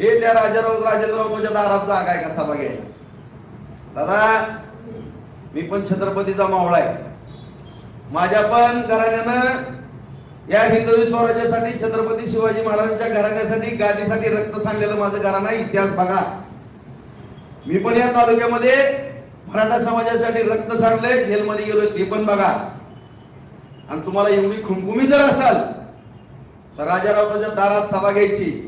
हे त्या राजाराव राजेंद्ररावच्या दारात जागा आहे का सभा घ्यायला? दादा मी पण छत्रपतीचा मावळा आहे. माझ्या पण घराण्यानं या हिंदवी स्वराज्यासाठी छत्रपती शिवाजी महाराजांच्या घराण्यासाठी गादीसाठी रक्त सांडलेलं माझं घराणं इतिहास बघा. मी पण या तालुक्यामध्ये मराठा समाजासाठी रक्त सांडलंय जेलमध्ये गेलो ते पण बघा. आणि तुम्हाला एवढी खुमखुमी जर असाल तर राजारावच्या दारात सभा घ्यायची.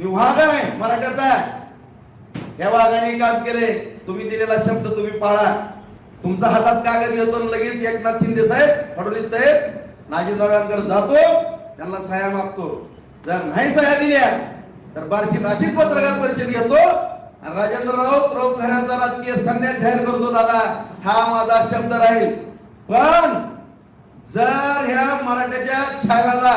मी वाघ आहे मराठ्याचा या वाघाने काम केले. तुम्ही दिलेला शब्द तुम्ही पाळा. तुमचा हातात कागद घेतो आणि लगेच एकनाथ शिंदे साहेब फडणवीस साहेब नाजीदारांकडे जातो त्यांना सह्या मागतो. जर नाही सह्या दिल्या तर बार्शीत अशीच पत्रकार परिषद घेतो आणि राजेंद्र राऊत राऊत घराचा राजकीय संन्यास जाहीर करतो दादा. हा माझा शब्द राहील. पण जर ह्या मराठ्याच्या छाव्याला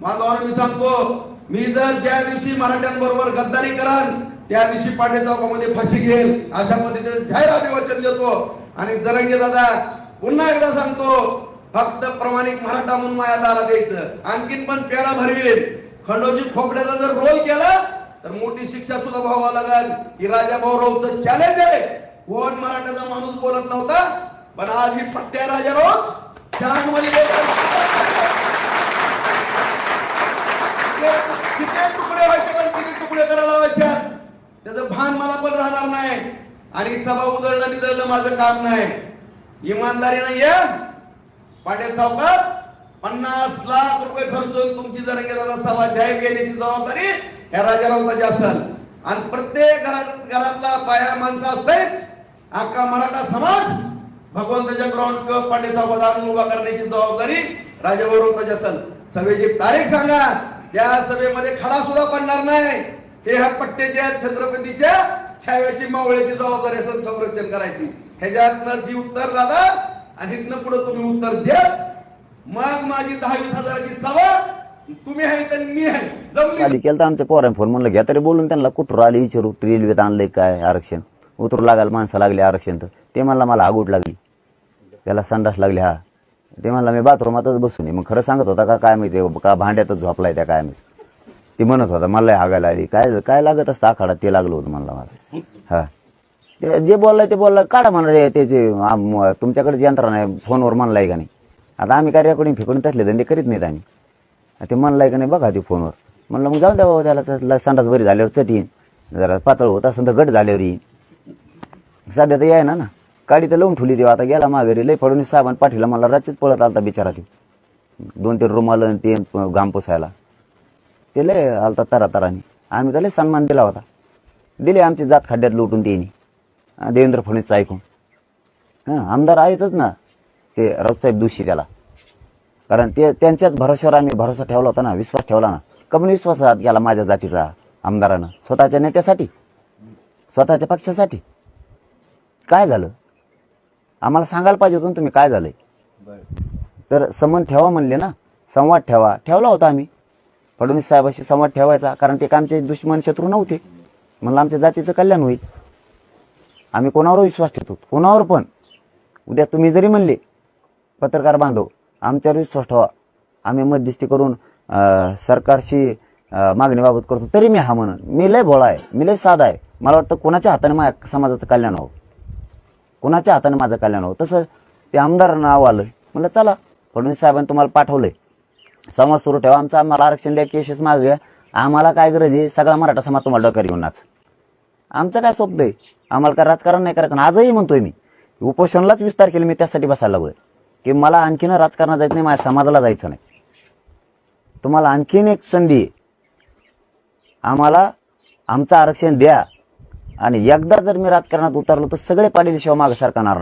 माझ्यावर मी सांगतो. मी जर ज्या दिवशी मराठ्यांबरोबर गद्दारी कराल त्या दिवशी पांडे चौकामध्ये फाशी घेईल अशा पद्धतीने जाहीर अभिवाचन देतो. आणि जरंगे दादा पुन्हा एकदा सांगतो फक्त प्रमाणिक मराठा म्हणून माया दारा द्यायचं आणखीन पण पेढा भरवेल खंडोजी खोपड्याचा जर रोल केला तर मोठी शिक्षा सुद्धा व्हावा लागेल. की राजा भाऊरावचं चॅलेंज आहे. कोण मराठाचा माणूस बोलत नव्हता पण आज ही पट्ट्या राजा राऊत शहाणमध्ये किती तुकडे व्हायचे पण किती तुकडे करायला लावायच्या त्याचं भान मला पण राहणार नाही. आणि सभा उधळलं बिदळलं माझं काम नाही. इमानदारी नाहीये पाटील चौकात पन्नास लाख रुपये खर्चून तुमची जर गेला सभा जाहीर घेण्याची जबाबदारी या राजा राऊताची असेल. आणि प्रत्येक घरात घरातला बाया माणसा सहित अख्खा मराठा समाज भगवंताच्या ग्राउंड किंवा पाटील चौकात आणून उभा करण्याची जबाबदारी राजा राऊताची असेल. सभेची तारीख सांगा. त्या सभेमध्ये खडा सुद्धा पडणार नाही. हे ह्या पट्ट्याच्या छत्रपतीच्या छाव्याची मावळ्याची जबाबदारी असेल संरक्षण करायची. ह्याच्यातनंच ही उत्तर दादा. आणि इथनं पुढे तुम्ही उत्तर द्याच. मग माझी दहावीस हजाराची सभा तुम्ही आहे तर मी आहे. जमली. आधी केलं तर आमच्या पोराने फोन म्हणलं घ्या तरी बोलून त्यांना कुठं आले विचारू? रेल्वेत आणलंय काय आरक्षण? उतरू लागाल माणसं लागले आरक्षण तर. ते म्हणला मला आगोट लागली. त्याला संडास लागली हा. ते म्हणला मी बाथरूमातच बसून आहे. मग खरं सांगत होता का काय माहिती का भांड्यातच झोपलाय त्या काय माहिती. ती म्हणत होता मला हागायला आली. काय काय लागत असतं आखाडा? ते लागलं होतं म्हणला मला. हा. ते जे बोललाय ते बोललं काढा म्हणा रे त्याचे तुमच्याकडे यंत्रणा आहे फोनवर म्हणलाय का नाही? आता आम्ही काय रेकॉर्डिंग फेकून तसले धंदे करीत नाहीत आम्ही. ते म्हणलाय का नाही बघा ते फोनवर. म्हणलं मग जाऊन द्या बाबा त्याला संडास बरी झाल्यावर चट येईन. जरा पातळ होत असं तर घट झाल्यावर येईन. सध्या तर याय ना ना. गाडी तर लावून ठेवली तेव्हा. आता गेला माघारी लय फडणवीस साहेबांनी पाठीला मला रात्रीच पळत आलता बिचारा ती दोन तीन रुमाल आणि ते घाम पुसायला. ते लय आलता तरा तराने आम्ही त्याला सन्मान दिला होता. दिले आमची जात खड्ड्यात लुटून त्यांनी. देवेंद्र फडणवीसचं ऐकून. हां आमदार आहेतच ना. ते रावसाहेब दोषी त्याला. कारण ते त्यांच्याच भरोश्यावर आम्ही भरोसा ठेवला होता ना विश्वास ठेवला ना. कमी विश्वासात गेला माझ्या जातीचा आमदारानं. स्वतःच्या नेत्यासाठी. स्वतःच्या पक्षासाठी. काय झालं? आम्हाला सांगायला पाहिजे होतं ना तुम्ही काय झालंय. तर संबंध ठेवा म्हणले ना. संवाद ठेवा. ठेवला होता आम्ही. फडणवीस साहेबाशी संवाद ठेवायचा कारण ते आमचे दुश्मन शत्रू नव्हते. म्हणलं आमच्या जातीचं कल्याण होईल. आम्ही कोणावर विश्वास ठेवतो? कोणावर पण. उद्या तुम्ही जरी म्हणले पत्रकार बांधव आमच्यावर विश्वास ठेवा. आम्ही मध्यस्थी करून सरकारशी मागणीबाबत करतो. तरी मी हा म्हणून. मी लय भोळा आहे. मी लय साधा आहे. मला वाटतं कोणाच्या हाताने माझ्या समाजाचं कल्याण व्हावं? कोणाच्या हाताने माझं कल्याण हो तसं ते आमदार नाव आलं म्हणलं चला फडणवीस साहेबांनी तुम्हाला पाठवलंय. संवाद सुरू ठेवा. आमचं आम्हाला आरक्षण द्या केसेस मागे आम्हाला काय गरज आहे? सगळा मराठा समाज तुम्हाला डोक्यावर घेऊन नाच. आमचं काय स्वप्न आहे? आम्हाला काय राजकारण नाही करायचं. आजही म्हणतोय मी उपोषणालाच विस्तार केले मी त्यासाठी बसायला लागलोय. की मला आणखीन राजकारणात जायचं नाही माझ्या समाजाला जायचं नाही. तुम्हाला आणखीन एक संधी आहे. आम्हाला आमचं आरक्षण द्या. आणि एकदा जर मी राजकारणात उतरलो तर सगळे पाडील शिवाय मागं सरकारणार